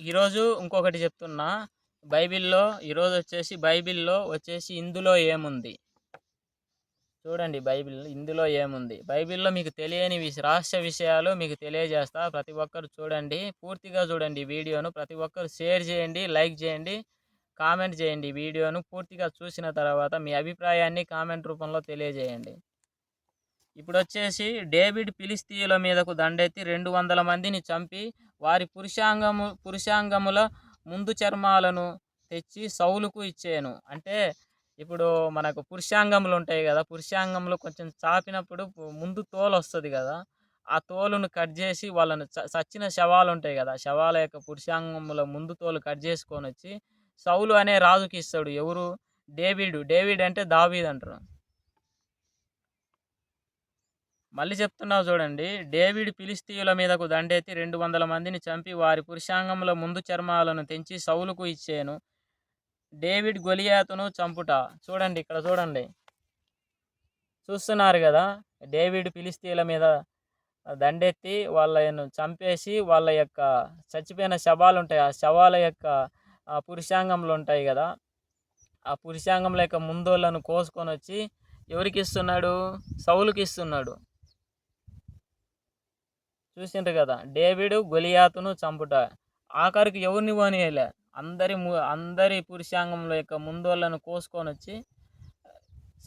ఈరోజు ఇంకొకటి చెప్తున్నా. బైబిల్లో ఈరోజు వచ్చేసి బైబిల్లో వచ్చేసి ఇందులో ఏముంది? చూడండి బైబిల్ ఇందులో ఏముంది? బైబిల్లో మీకు తెలియని విష రహస్య విషయాలు మీకు తెలియజేస్తా. ప్రతి ఒక్కరు చూడండి. పూర్తిగా చూడండి వీడియోను. ప్రతి ఒక్కరు షేర్ చేయండి లైక్ చేయండి కామెంట్ చేయండి వీడియోను. పూర్తిగా చూసిన తర్వాత మీ అభిప్రాయాన్ని కామెంట్ రూపంలో తెలియజేయండి. ఇప్పుడు వచ్చేసి డేవిడ్ పిలిస్తీయుల మీదకు దండెత్తి రెండు వందల మందిని చంపి వారి పురుషాంగము పురుషాంగముల ముందు చర్మాలను తెచ్చి సౌలుకు ఇచ్చాను. అంటే ఇప్పుడు మనకు పురుషాంగములు ఉంటాయి కదా పురుషాంగములు కొంచెం చాపినప్పుడు ముందు తోలు వస్తుంది కదా ఆ తోలును కట్ చేసి వాళ్ళను చచ్చిన శవాలు ఉంటాయి కదా శవాల యొక్క పురుషాంగముల ముందు తోలు కట్ చేసుకొని వచ్చి సౌలు అనే రాజుకి ఇస్తాడు. ఎవరు? డేవిడ్. డేవిడ్ అంటే దావీద్ అంటారు. మళ్ళీ చెప్తున్నావు చూడండి. డేవిడ్ ఫిలిస్తీయుల మీదకు దండెత్తి రెండు వందల మందిని చంపి వారి పురుషాంగంలో ముందు చర్మాలను తెంచి సౌలుకు ఇచ్చాను. డేవిడ్ గొలియాతును చంపుట. చూడండి ఇక్కడ చూడండి. చూస్తున్నారు కదా డేవిడ్ ఫిలిస్తీన్ల మీద దండెత్తి వాళ్ళను చంపేసి వాళ్ళ యొక్క చచ్చిపోయిన శవాలు ఉంటాయి. ఆ శవాల యొక్క పురుషాంగంలో ఉంటాయి కదా. ఆ పురుషాంగంలో యొక్క ముందోళ్ళను కోసుకొని వచ్చి ఎవరికి ఇస్తున్నాడు? సౌలుకి ఇస్తున్నాడు. చూసిండ్రు కదా. డేవిడ్ గొలియాతును చంపుట. ఆఖరికి ఎవరిని పోనీయలే అందరి అందరి పురుషాంగంలో యొక్క ముందోళ్ళను కోసుకొని వచ్చి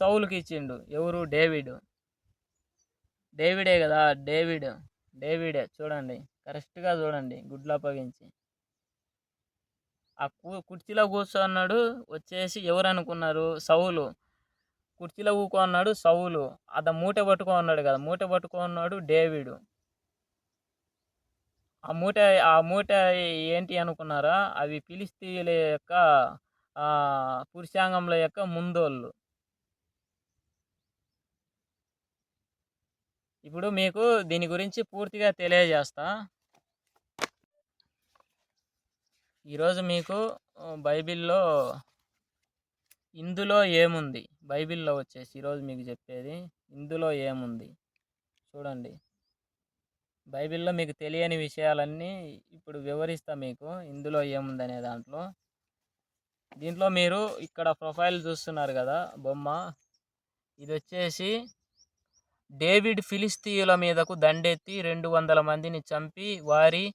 సౌలుకి ఇచ్చిండు. ఎవరు? డేవిడ్. డేవిడే కదా? డేవిడ్. డేవిడే. చూడండి. కరెక్ట్గా చూడండి. గుడ్లు అప్పగించి. ఆ కుర్చీలో కూర్చున్నాడు వచ్చేసి ఎవరు అనుకున్నారు? సౌలు. కుర్చీలో కూకున్నాడు సౌలు. అత మూట పట్టుకో ఉన్నాడు కదా. మూట పట్టుకో ఉన్నాడు డేవిడు. ఆ మూట ఆ మూట ఏంటి అనుకున్నారా? అవి ఫిలిస్తీన్ల యొక్క పురుషాంగంల యొక్క ముందోళ్ళు. ఇప్పుడు మీకు దీని గురించి పూర్తిగా తెలియజేస్తా. ఈరోజు మీకు బైబిల్లో ఇందులో ఏముంది? బైబిల్లో వచ్చేసి ఈరోజు మీకు చెప్పేది ఇందులో ఏముంది? చూడండి. బైబిల్లో మీకు తెలియని విషయాలన్నీ ఇప్పుడు వివరిస్తా మీకు. ఇందులో ఏముందనే దాంట్లో. దీంట్లో మీరు ఇక్కడ ప్రొఫైల్ చూస్తున్నారు కదా బొమ్మ. ఇది వచ్చేసి డేవిడ్ ఫిలిస్తీయుల మీదకు దండెత్తి రెండు వందల మందిని చంపి వారి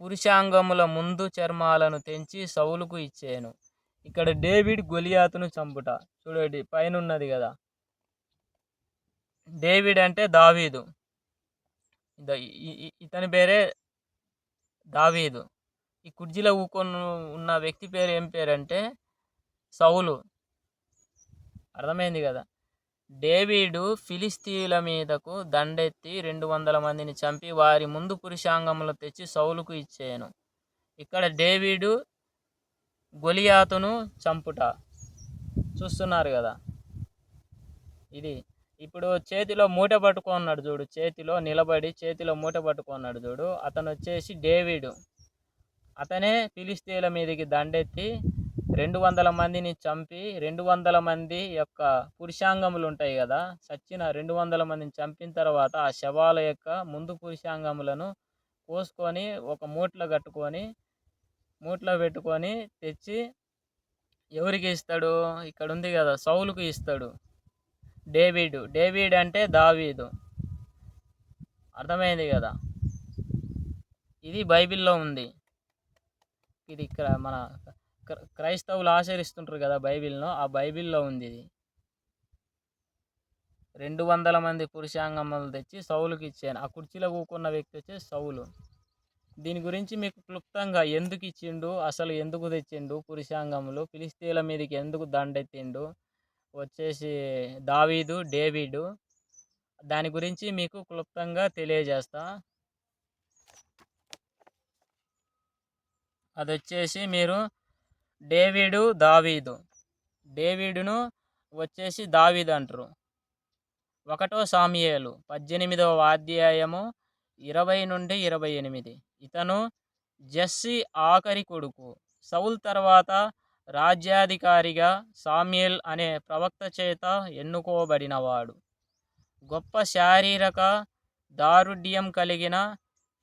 పురుషాంగముల ముందు చర్మాలను తెంచి సౌలుకు ఇచ్చాను. ఇక్కడ డేవిడ్ గొలియాతును చంపుట. చూడండి పైన ఉన్నది కదా. డేవిడ్ అంటే దావీదు. ఇతని పేరే దావీదు. ఈ కుర్జీలో ఊకొని ఉన్న వ్యక్తి పేరు ఏం పేరంటే సౌలు. అర్థమైంది కదా? డేవిడు ఫిలిస్తీన్ల మీదకు దండెత్తి రెండు వందల మందిని చంపి వారి ముందు పురుషాంగంలో తెచ్చి సౌలుకు ఇచ్చేను. ఇక్కడ డేవిడు గొలియాతును చంపుట. చూస్తున్నారు కదా? ఇది ఇప్పుడు చేతిలో మూట పట్టుకున్నాడు చూడు చేతిలో నిలబడి చేతిలో మూట పట్టుకున్నాడు చూడు. అతను వచ్చేసి డేవిడ్. అతనే ఫిలిస్తీన్ల మీదకి దండెత్తి రెండు వందల మందిని చంపి రెండు వందల మంది యొక్క పురుషాంగములు ఉంటాయి కదా సచ్చిన రెండు వందల మందిని చంపిన తర్వాత ఆ శవాల యొక్క ముందు పురుషాంగములను కోసుకొని ఒక మూట్లో కట్టుకొని మూట్లో పెట్టుకొని తెచ్చి ఎవరికి ఇస్తాడు? ఇక్కడ ఉంది కదా సౌలుకు ఇస్తాడు. డేవిడ్. డేవిడ్ అంటే దావీదు. అర్థమైంది కదా? ఇది బైబిల్లో ఉంది. ఇది ఇక్కడ మన క్రైస్తవులు ఆచరిస్తుంటారు కదా బైబిల్ను ఆ బైబిల్లో ఉంది ఇది. రెండు వందల మంది పురుషాంగములు తెచ్చి సౌలుకి ఇచ్చాను ఆ కుర్చీలో కూకున్న వ్యక్తి వచ్చి సౌలు. దీని గురించి మీకు క్లుప్తంగా ఎందుకు ఇచ్చిండు అసలు ఎందుకు తెచ్చిండు పురుషాంగములు ఫిలిస్తీన్ల మీదకి ఎందుకు దండెత్తిండు వచ్చేసి దావీదు డేవిడు. దాని గురించి మీకు క్లుప్తంగా తెలియజేస్తా. అది వచ్చేసి మీరు డేవిడు దావీదు. డేవిడును వచ్చేసి దావీదు అంటారు. ఒకటో సామియేలు పద్దెనిమిదవ అధ్యాయము ఇరవై నుండి ఇరవై ఎనిమిది. ఇతను జస్సి ఆఖరి కొడుకు. సౌల్ తర్వాత రాజ్యాధికారిగా సామ్యుల్ అనే ప్రవక్త చేత ఎన్నుకోబడినవాడు. గొప్ప శారీరక దారుఢ్యం కలిగిన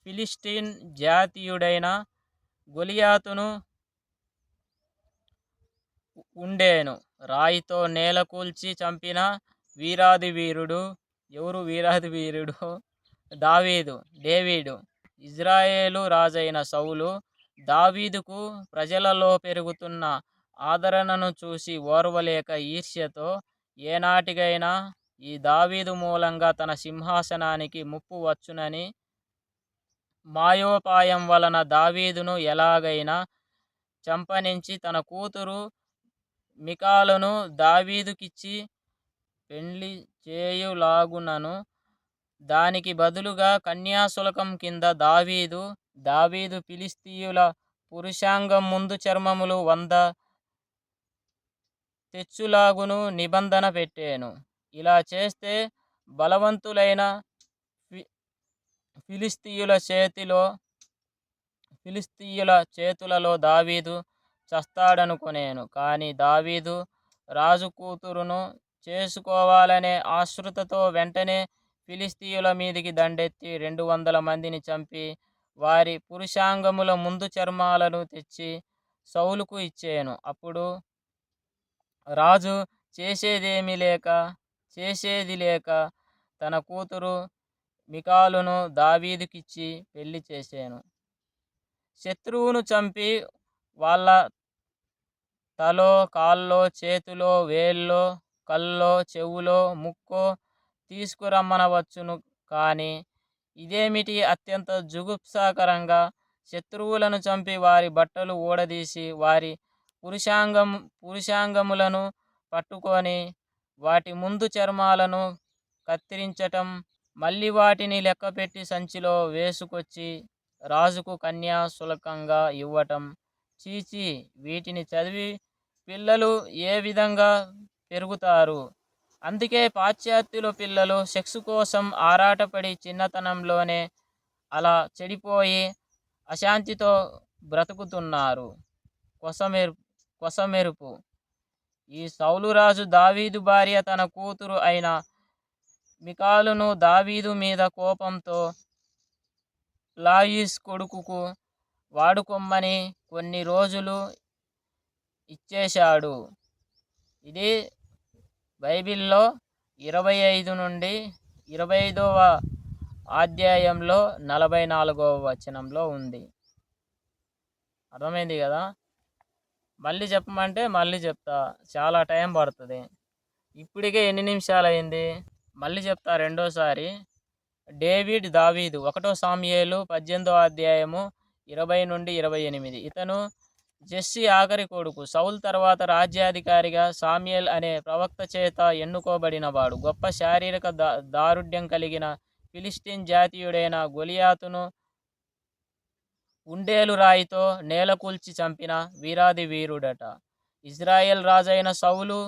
ఫిలిస్టీన్ జాతీయుడైన గొలియాతును ఉండేను. రాయితో నేల కూల్చి చంపిన వీరాది వీరుడు ఎవరు వీరాది వీరుడు దావీదు డేవీడు. ఇజ్రాయేలు రాజైన సౌలు దావీదుకు ప్రజలలో పెరుగుతున్న ఆదరణను చూసి ఓర్వలేక ఈర్ష్యతో ఏనాటికైనా ఈ దావీదు మూలంగా తన సింహాసనానికి ముప్పు వచ్చునని మాయోపాయం వలన దావీదును ఎలాగైనా చంపనించి తన కూతురు మికాలను దావీదుకిచ్చి పెండ్లి చేయులాగునను. దానికి బదులుగా కన్యాశుల్కం కింద దావీదు దావీదు ఫిలిస్తీయుల పురుషాంగం ముందు చర్మములు వంద తెచ్చులాగును నిబంధన పెట్టాను. ఇలా చేస్తే బలవంతులైన ఫి- ఫిలిస్తీయుల చేతిలో ఫిలిస్తీయుల చేతులలో దావీదు చస్తాడనుకునేను. కానీ దావీదు రాజు కూతురును చేసుకోవాలనే ఆశ్రుతతో వెంటనే ఫిలిస్తీయుల మీదికి దండెత్తి రెండు వందల మందిని చంపి వారి పురుషాంగముల ముందు చర్మాలను తెచ్చి సౌలుకు ఇచ్చాను. అప్పుడు రాజు చేసేదేమీ లేక చేసేది లేక తన కూతురు మికాలును దావీదుకిచ్చి పెళ్ళి చేశాను శత్రువును చంపి వాళ్ళ తలో కాల్లో చేతిలో వేల్లో కల్లో చెవులో ముక్కో తీసుకురమ్మనవచ్చును కానీ ఇదేమిటి అత్యంత జుగుప్సాకరంగా శత్రువులను చంపి వారి బట్టలు ఊడదీసి వారి పురుషాంగం పురుషాంగములను పట్టుకొని వాటి ముందు చర్మాలను కత్తిరించటం మళ్ళీ వాటిని లెక్కపెట్టి సంచిలో వేసుకొచ్చి రాజుకు కన్యా శులకంగా ఇవ్వటం. చీచి వీటిని చదివి పిల్లలు ఏ విధంగా పెరుగుతారు? అందుకే పాశ్చాత్యుల పిల్లలు సెక్స్ కోసం ఆరాటపడి చిన్నతనంలోనే అలా చెడిపోయి అశాంతితో బ్రతుకుతున్నారు. కొసమెరు కొసమెరుపు. ఈ సౌలురాజు దావీదు భార్య తన కూతురు అయిన మికాలును దావీదు మీద కోపంతో లాయిస్ కొడుకుకు వాడుకొమ్మని కొన్ని రోజులు ఇచ్చేశాడు. ఇది బైబిల్లో ఇరవై ఐదు నుండి ఇరవై ఐదవ అధ్యాయంలో నలభై నాలుగవ వచనంలో ఉంది. అర్థమైంది కదా? మళ్ళీ చెప్పమంటే మళ్ళీ చెప్తా. చాలా టైం పడుతుంది. ఇప్పటికే ఎన్ని నిమిషాలు అయింది మళ్ళీ చెప్తా రెండోసారి. డేవిడ్ దావీదు ఒకటో సామ్యేలు పద్దెనిమిదో అధ్యాయము ఇరవై నుండి ఇరవై ఎనిమిది. ఇతను జెస్సి ఆఖరి కొడుకు సౌల్ తర్వాత రాజ్యాధికారిగా సామ్యేల్ అనే ప్రవక్త చేత ఎన్నుకోబడినవాడు. గొప్ప శారీరక దా దారుఢ్యం కలిగిన ఫిలిస్టీన్ జాతీయుడైన గొలియాతును ఉండేలు రాయితో నేలకూల్చి చంపిన వీరాది వీరుడట. ఇజ్రాయెల్ రాజైన సౌలు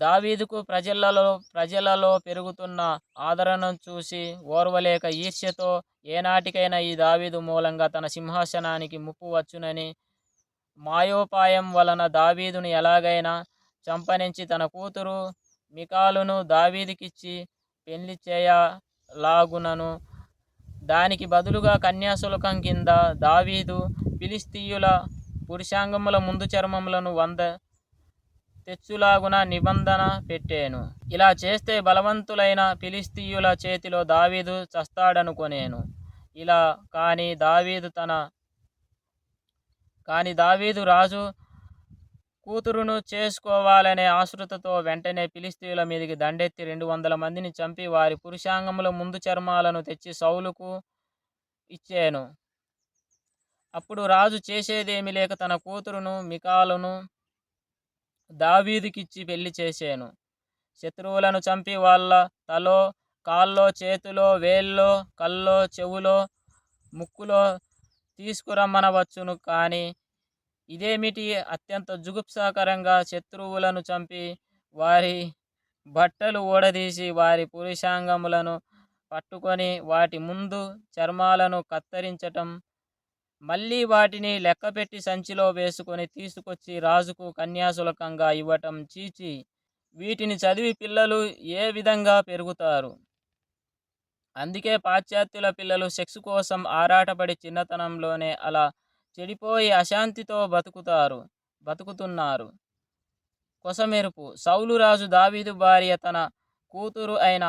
దావీదుకు ప్రజలలో ప్రజలలో పెరుగుతున్న ఆదరణను చూసి ఓర్వలేక ఈర్ష్యతో ఏనాటికైనా ఈ దావీదు మూలంగా తన సింహాసనానికి ముప్పు వచ్చునని మాయోపాయం వలన దావీదును ఎలాగైనా చంపనించి తన కూతురు మికాలును దావీదుకిచ్చి పెళ్ళి చేయలాగునను దానికి బదులుగా కన్యాశుల్కం కింద దావీదు ఫిలిస్తీయుల పురుషాంగముల ముందు చర్మములను వంద తెచ్చులాగున నిబంధన పెట్టాను. ఇలా చేస్తే బలవంతులైన ఫిలిస్తీయుల చేతిలో దావీదు చస్తాడనుకొనేను. ఇలా కానీ దావీదు తన కానీ దావీదు రాజు కూతురును చేసుకోవాలనే ఆశృతతో వెంటనే ఫిలిస్తీయుల మీదకి దండెత్తి రెండు వందల మందిని చంపి వారి పురుషాంగముల ముందు చర్మాలను తెచ్చి సౌలుకు ఇచ్చాను. అప్పుడు రాజు చేసేదేమి లేక తన కూతురును మికాలును దావీదుకిచ్చి పెళ్ళి చేశాను శత్రువులను చంపి వాళ్ళ తలో కాల్లో చేతిలో వేల్లో కల్లో చెవులో ముక్కులో తీసుకురమ్మనవచ్చును కానీ ఇదేమిటి అత్యంత జుగుప్సాకరంగా శత్రువులను చంపి వారి బట్టలు ఊడదీసి వారి పురుషాంగములను పట్టుకొని వాటి ముందు చర్మాలను కత్తిరించటం మళ్ళీ వాటిని లెక్కపెట్టి సంచిలో వేసుకొని తీసుకొచ్చి రాజుకు కన్యాశులకంగా ఇవ్వటం చీచి వీటిని చదివి పిల్లలు ఏ విధంగా పెరుగుతారు? అందుకే పాశ్చాత్యుల పిల్లలు సెక్స్ కోసం ఆరాటపడి చిన్నతనంలోనే అలా చెడిపోయి అశాంతితో బతుకుతారు బతుకుతున్నారు. కొసమెరుపు. సౌలు రాజు దావీదు భార్య తన కూతురు అయిన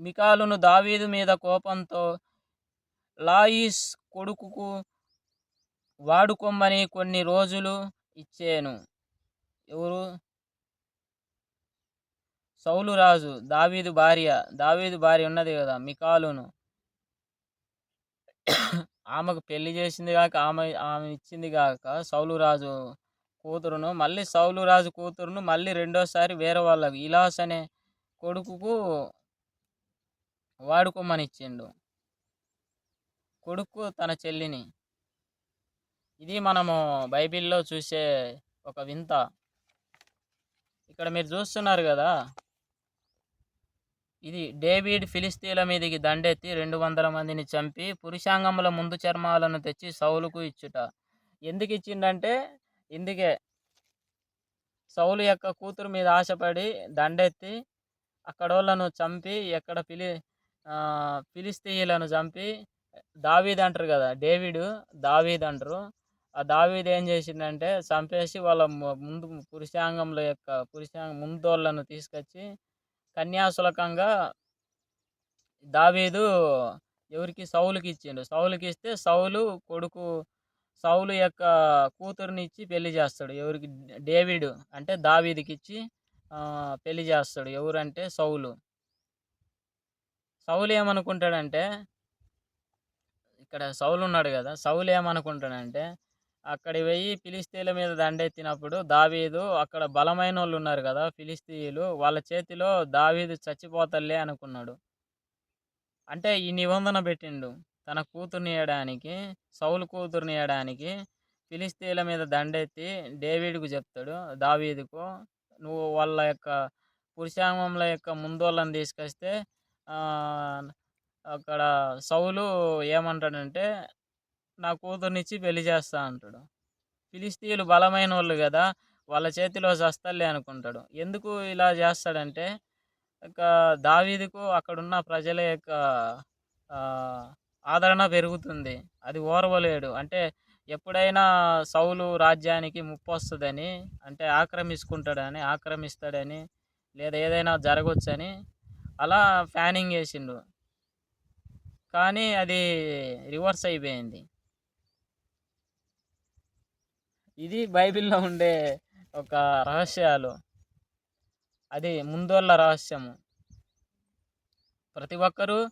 మికాలును దావీదు మీద కోపంతో లాయిస్ కొడుకుకు వాడుకొమ్మని కొన్ని రోజులు ఇచ్చాను. ఎవరు? సౌలు రాజు దావీదు భార్య. దావీదు భార్య ఉన్నది కదా మికాలును. ఆమెకు పెళ్ళి చేసింది కాక ఆమె ఆమె ఇచ్చింది కాక సౌలురాజు కూతురును మళ్ళీ సౌలురాజు కూతురును మళ్ళీ రెండోసారి వేరే వాళ్ళకి ఇలాస్ అనే కొడుకుకు వాడుకోమని ఇచ్చిండు. కొడుకు తన చెల్లిని. ఇది మనము బైబిల్లో చూసే ఒక వింత. ఇక్కడ మీరు చూస్తున్నారు కదా ఇది డేవిడ్ ఫిలిస్తీన్ల మీదకి దండెత్తి రెండు వందల మందిని చంపి పురుషాంగముల ముందు చర్మాలను తెచ్చి సౌలుకు ఇచ్చుట. ఎందుకు ఇచ్చిండంటే ఇందుకే సౌలు యొక్క కూతురు మీద ఆశపడి దండెత్తి అక్కడోళ్ళను చంపి ఎక్కడ పిలి ఫిలిస్తీయులను చంపి దావీద్ అంటారు కదా డేవిడ్ దావీద్ అంటారు. ఆ దావీద్ ఏం చేసిందంటే చంపేసి వాళ్ళ ముందు పురుషాంగంలో యొక్క పురుషాంగ ముందోళ్ళను తీసుకొచ్చి కన్యాశులకంగా దావీదు ఎవరికి సౌలుకి ఇచ్చిండు. సౌలుకి ఇస్తే సౌలు కొడుకు సౌలు యొక్క కూతురుని ఇచ్చి పెళ్ళి చేస్తాడు. ఎవరికి డేవిడ్ అంటే దావీదికి ఇచ్చి పెళ్ళి చేస్తాడు. ఎవరంటే సౌలు. సౌలు ఏమనుకుంటాడంటే ఇక్కడ సౌలు ఉన్నాడు కదా సౌలు ఏమనుకుంటాడంటే అక్కడ పోయి ఫిలిస్తీన్ల మీద దండెత్తినప్పుడు దావీదు అక్కడ బలమైన వాళ్ళు ఉన్నారు కదా ఫిలిస్తీయులు వాళ్ళ చేతిలో దావీదు చచ్చిపోతలే అనుకున్నాడు. అంటే ఈ నిబంధన పెట్టిండు తన కూతుర్ని ఇవ్వడానికి సౌలు కూతుర్ని ఇవ్వడానికి ఫిలిస్తీన్ల మీద దండెత్తి డేవిడ్కు చెప్తాడు దావీదుకు నువ్వు వాళ్ళ యొక్క పురుషాంగంల యొక్క ముందోళ్ళని తీసుకొస్తే అక్కడ సౌలు ఏమంటాడంటే నా కూతుర్నిచ్చి పెళ్ళి చేస్తా అంటాడు. ఫిలిస్తీన్లు బలమైన వాళ్ళు కదా వాళ్ళ చేతిలో చస్తలే అనుకుంటాడు. ఎందుకు ఇలా చేస్తాడంటే ఇక దావీదుకు అక్కడున్న ప్రజల యొక్క ఆదరణ పెరుగుతుంది. అది ఓర్వలేడు. అంటే ఎప్పుడైనా సౌలు రాజ్యానికి ముప్పు వస్తుందని అంటే ఆక్రమించుకుంటాడని ఆక్రమిస్తాడని లేదా ఏదైనా జరగవచ్చని అలా ఫ్యానింగ్ వేసిండు. కానీ అది రివర్స్ అయిపోయింది. ఇది బైబిల్లో ఉండే ఒక రహస్యాలు. అది ముందోళ్ళ రహస్యము. ప్రతి ఒక్కరూ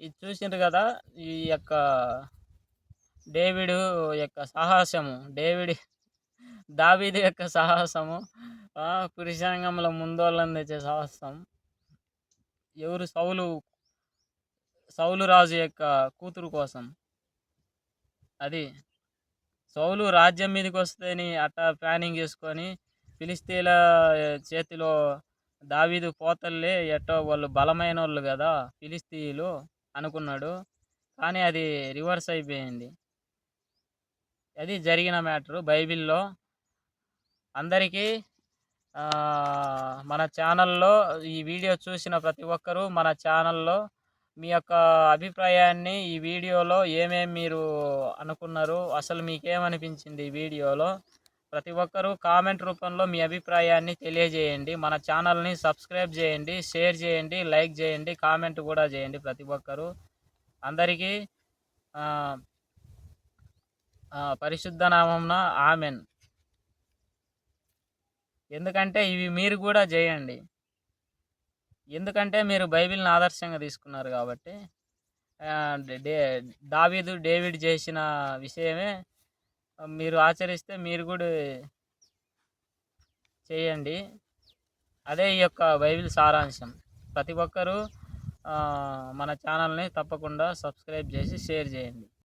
ఇది చూసిండ్రు కదా ఈ యొక్క డేవిడు యొక్క సాహసము. డేవిడ్ దావీది యొక్క సాహసము. పురుషాంగంలో ముందోళ్ళని తెచ్చే సాహసం. ఎవరు? సౌలు సౌలు రాజు యొక్క కూతురు కోసం. అది సౌలు రాజ్యం మీదకి వస్తేని అట్ట ప్లానింగ్ చేసుకొని ఫిలిస్తీన్ల చేతిలో దావీదు పోతల్లే ఎట్టో వాళ్ళు బలమైన వాళ్ళు కదా ఫిలిస్తీయులు అనుకున్నాడు. కానీ అది రివర్స్ అయిపోయింది. అది జరిగిన మ్యాటరు. బైబిల్లో అందరికీ మన ఛానల్లో ఈ వీడియో చూసిన ప్రతి ఒక్కరూ మన ఛానల్లో మీ యొక్క అభిప్రాయాన్ని ఈ వీడియోలో ఏమేమి మీరు అనుకున్నారు? అసలు మీకేమనిపించింది ఈ వీడియోలో? ప్రతి ఒక్కరూ కామెంట్ రూపంలో మీ అభిప్రాయాన్ని తెలియజేయండి. మన ఛానల్ని సబ్స్క్రైబ్ చేయండి షేర్ చేయండి లైక్ చేయండి కామెంట్ కూడా చేయండి ప్రతి ఒక్కరూ. అందరికీ పరిశుద్ధ నామంన ఆమెన్. ఎందుకంటే ఇవి మీరు కూడా చేయండి ఎందుకంటే మీరు బైబిల్ని ఆదర్శంగా తీసుకున్నారు కాబట్టి డే దావీదు డేవిడ్ చేసిన విషయమే మీరు ఆచరిస్తే మీరు కూడా చేయండి. అదే ఈ యొక్క బైబిల్ సారాంశం. ప్రతి ఒక్కరూ మన ఛానల్ని తప్పకుండా సబ్స్క్రైబ్ చేసి షేర్ చేయండి.